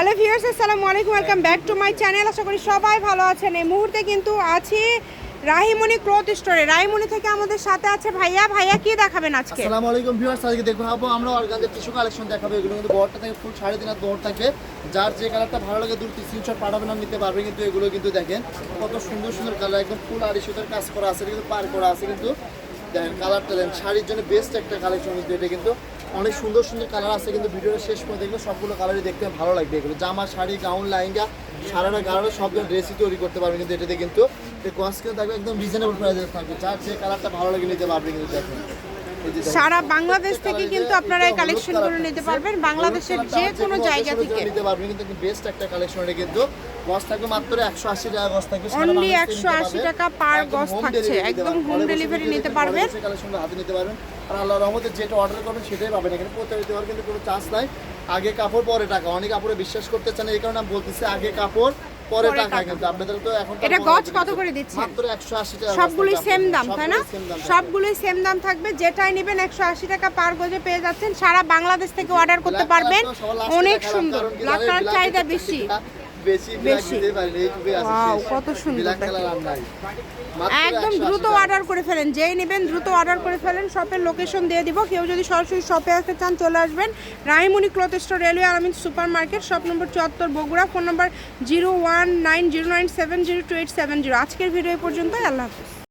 Hello viewers আসসালামু আলাইকুম welcome back to my channel আশা করি সবাই ভালো আছেন। এই মুহূর্তে কিন্তু আছি রাহিমণি ক্লথ স্টোরে। রাহিমণি থেকে আমাদের সাথে আছে ভাইয়া। ভাইয়া, কি দেখাবেন আজকে? আসসালামু আলাইকুম ভিউয়ার্স আজকে আপু, আমরা অর্গানজার টিস্যু কালেকশন দেখাবো। এগুলো কিন্তু বহরটা থেকে ফুল সাড়ে তিন হাত বহর থাকবে যার যে কালারটা ভালো লাগে, দূর স্ক্রিনশট পাঠাবেন আর নিতে পারবে কিন্তু এগুলো কিন্তু দেখেন। কত সুন্দর সুন্দর কালার একদম ফুল সুতার কাজ করা আছে কিন্তু পার করা আছে কিন্তু। দেখেন কালারটা দেন। শাড়ির জন্য বেস্ট একটা কালেকশন কিন্তু এটা কিন্তু। অনেক সুন্দর সুন্দর কালার আছে, কিন্তু ভিডিওটা শেষ করে দেখলে সবগুলো কালারই দেখতে ভালো লাগবে এগুলো। জামা, শাড়ি গাউন লাইঙ্গা সারাটা গাড়ানো সব ধরনের ড্রেসই তৈরি করতে পারবে কিন্তু এটাতে কিন্তু। কস্ট কিন্তু থাকবে, একদম রিজনেবল প্রাইসে থাকবে। যার যে কালারটা ভালো লাগে নিতে পারবে কিন্তু দেখেন। সারা বাংলাদেশ থেকে কিন্তু আপনারা এই কালেকশনগুলো নিতে পারবেন। বাংলাদেশের যে কোনো জায়গা থেকে। নিতে পারবেন কিন্তু বেস্ট একটা কালেকশন এটা কিন্তু গস থাকবে মাত্র 180 টাকা গস থাকবে বাংলাদেশে 180 টাকা একদম গজ থাকছে, একদম delivery কিন্তু নিতে পারবেন। বসে কালেকশনটা হাতে নিতে পারবেন আর আল্লাহর রহমতে যেটা অর্ডার করবেন সেটাই পাবেন। এখানে প্রতারিত হওয়ার কিন্তু কোনো চান্স নাই। আগে কাপড় পরে টাকা অনেক কাপড়ে বিশ্বাস করতে চান এই কারণে আমি বলতেছি আগে কাপড় পরে টাকা। কিন্তু আপনাদের তো এখন এটা গজ কত করে দিচ্ছেন? মাত্র 180 টাকা সবগুলোই সেম দাম তাই না? সবগুলোই সেম দাম থাকবে। যেটাই নেবেন একশো আশি টাকা পার গজে পেয়ে যাচ্ছেন। সারা বাংলাদেশ থেকে অর্ডার করতে পারবেন। অনেক সুন্দর। ব্ল্যাক কালার চাহিদা বেশি। বেশি। কত সুন্দর একদম দ্রুত অর্ডার করে ফেলেন। যেই নেবেন দ্রুত অর্ডার করে ফেলেন। শপের লোকেশন দিয়ে দিব। কেউ যদি সরাসরি শপে আসতে চান চলে আসবেন। রাহিমণি ক্লথ স্টোর রেলওয়ে আরামিন সুপার মার্কেট শপ নম্বর চুয়াত্তর Bogura phone number zero one nine zero nine seven zero two eight seven zero আজকের ভিডিও পর্যন্ত আল্লাহ হাফিজ।